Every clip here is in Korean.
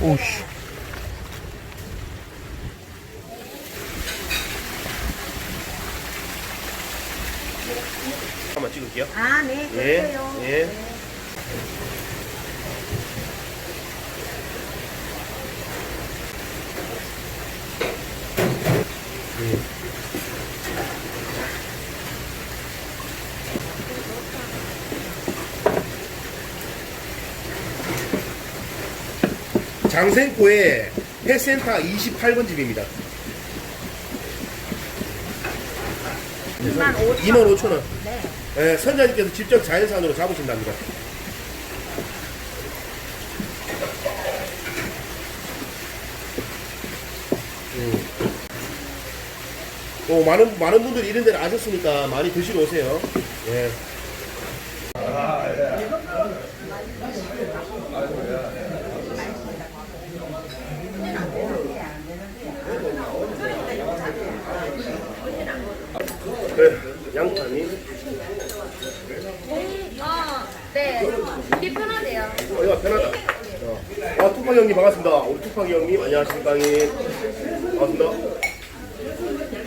오우씨. 한번 찍을게요. 아, 네. 예, 그래요. 예. 장생포의 해센터 28번 집입니다. 2만 5천 2만 5천 원. 네. 예, 선장님께서 직접 자연산으로 잡으신답니다. 음. 또 많은 많은 분들이 이런 데를 아셨으니까 많이 드시러 오세요. 예. 그래, 양파니. 어, 네. 이게 편하대요. 어, 이거 편하다. 어. 아, 툭팍 형님 반갑습니다. 우리 툭팍 형님 안녕하십니까 형님. 반갑습니다.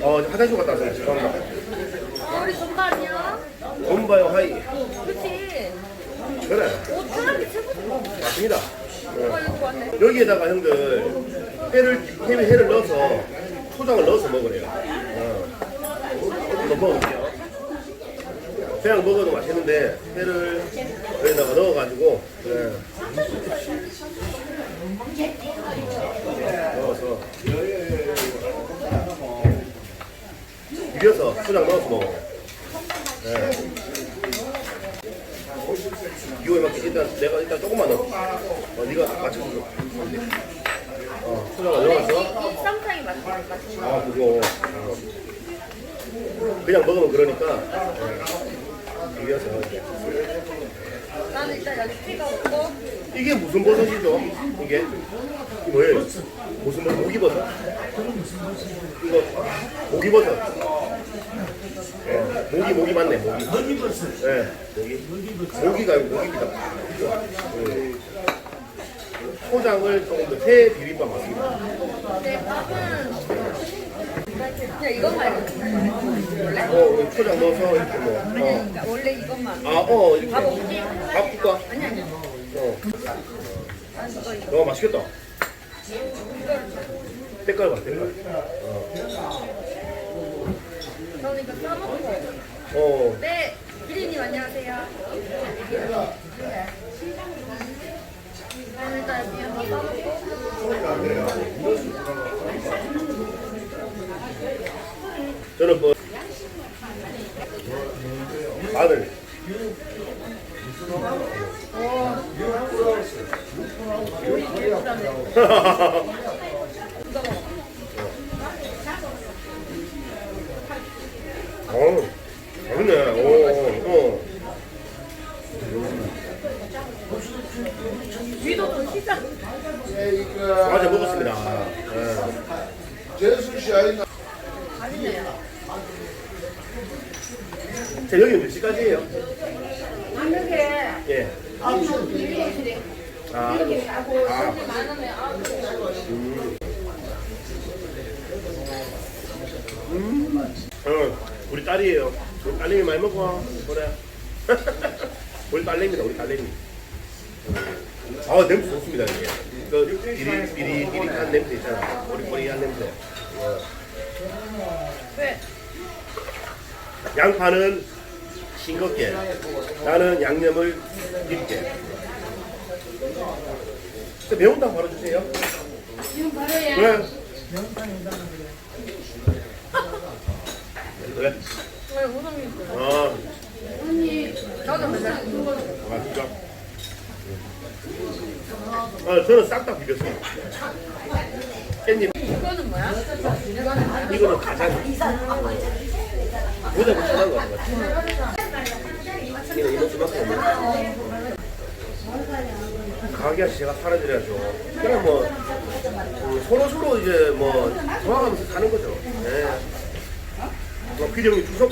어, 화장실 갔다 왔어요. 죄송합니다. 어, 우리 돈발이요? 돈바요 하이. 그치. 그래, 옷 편하게 최고죠. 맞습니다. 어, 이거 왔네. 여기에다가 형들 회를 햄에 회를 넣어서 초장을 넣어서 먹으래요. 어. 한번 먹어볼게요. 그냥 먹어도 맛있는데 회를 여기다가 넣어가지고 네. 비벼서 초장 넣어서 먹어요. 네. 이거에 맞게 일단 내가 일단 조금만 넣어. 어, 네가 맞춰서 넣어. 어, 초장을 넣어서 이 쌈장이 맛있는 거. 아 그거 어. 그냥 먹으면 그러니까 예. 비벼서. 나는 일단 여기 피가 없고, 이게 무슨 버섯이죠? 이게 뭐예요? 무슨 버섯? 모기버섯? 이거 모기버섯. 예, 모기 모기 맞네 모기. 모기 버섯. 예, 모기. 모기가 모기입니다. 예. 초장을 조금 더새 비빔밥 맞습니다. 내 밥은 그냥 이렇게 원래? 어, 초장 넣어서 이렇게 뭐. 어. 그러니까 원래 이것만. 아, 어, 이렇게. 밥 없지? 밥 줄까? 아니, 아니. 어. 난 이거, 이거. 어, 맛있겠다. 색깔 봐, 색깔. 저는 이거 싸먹고. 어, 네. 기린님 안녕하세요. 저는 일단 한번 싸먹고. 저는 뭐. 어, 맛있네. 오, 어. 위도 좀 시작. 맞아, 먹었습니다. 예. 제수 아이나 맛있네요. 자, 여기 몇 시까지예요? 예. 아, 아, 많으면 아, 어, 우리 딸이에요. 우리 딸내미 많이 먹고 와. 그래. 우리 딸내미다, 우리 딸내미. 아, 냄새 좋습니다, 이게. 그, 비리, 비리, 비릿한 냄새 있잖아. 꼬리꼬리한 냄새. 왜? 양파는 싱겁게, 나는 양념을 깊게. 저 매운탕 바로 주세요. 지금 바로야. 그래. 그래. 왜 우성이 있어요? 아, 저도 맨날 아, 진짜. 아, 저는 싹 다 비볐어요. 깻잎? 이거는 뭐야? 이거는 가장. 모자 붙여놓은 거 같아. 이거 이거 수밖에 없네. 가게 제가 팔아드려야죠. 그냥 뭐, 음, 서로 서로 이제 뭐, 도와가면서 사는 거죠. 네. 뭐, 필요이 주석.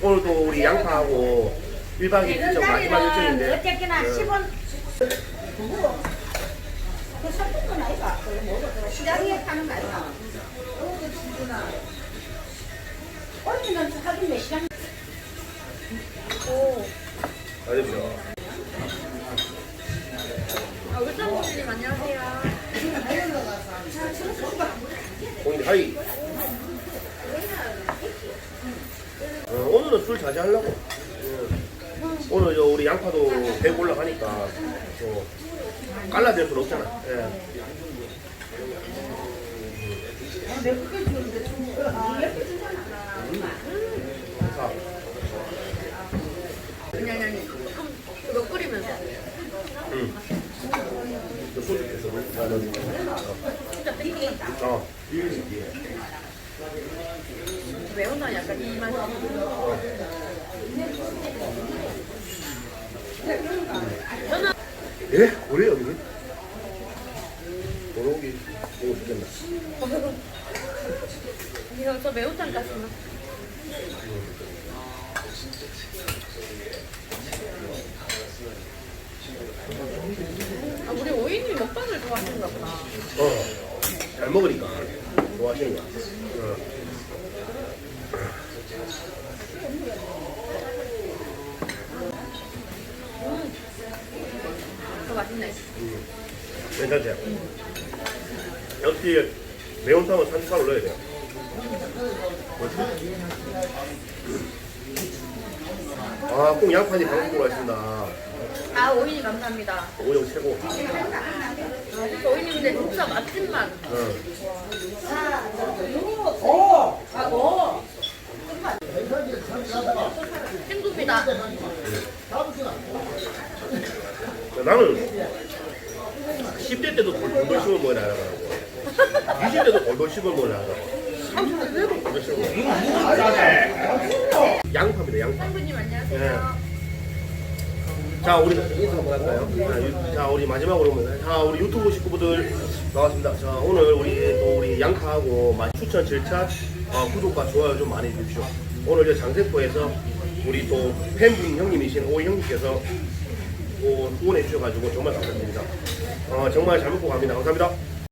오늘도 우리 양파하고 1박 2일 일정 마지막 일정인데. 어쨌거나 네. 10원 그 삼촌은 아이가. 시장에 파는 거 아이가. 언니는 하긴 몇시 간 오. 알겠죠. 아, 안녕하세요. 오늘 하이. 어, 오늘은 술 자제하려고. 어, 오늘 저 우리 양파도 배고 올라가니까 또 깔라댈 수는 없잖아. 예. 자, 아니, 아니, 아니. 그럼 이거 끓이면서. 응. 저 소주 께서 자, 넣어줄게. 진짜 땡기다. 어. 매운탕 약간 이 맛이. 저는 예? 그래요, 언니? 돌아오기 보고 싶겠나? 이거 저 매운탕 같으면. 아, 우리 오이님 먹방을 좋아하시는가 보다. 어. 잘 먹으니까 좋아하시는 거야. 어. 더 맛있네. 괜찮지? 역시 매운탕은 산수가를 넣어야 돼요. 아, 꼭 양파니 방송 들어가신다. 아, 오이님 감사합니다. 오영 최고. 아, 오이님 근데 진짜 맛집만. 어. 행복이다. 나는 10대 때도 돌돌 씹어 먹어야 하더라고. 20대도 돌돌 씹어 먹어야 하더라고. 돌돌 씹어 먹어. 양파입니다, 양파. 상부님 안녕하세요. 자, 우리 인사 한번 할까요? 자, 유- 자, 우리 마지막으로 오면 자, 우리 유튜브 식구분들 반갑습니다. 자, 오늘 우리 또 우리 양파하고 맛 추천 절차 어, 구독과 좋아요 좀 많이 해주십시오. 오늘 저 장세포에서 우리 또 팬분 형님이신 오 형님께서 또 후원해 주셔가지고 정말 감사드립니다. 어, 정말 잘 먹고 갑니다. 감사합니다.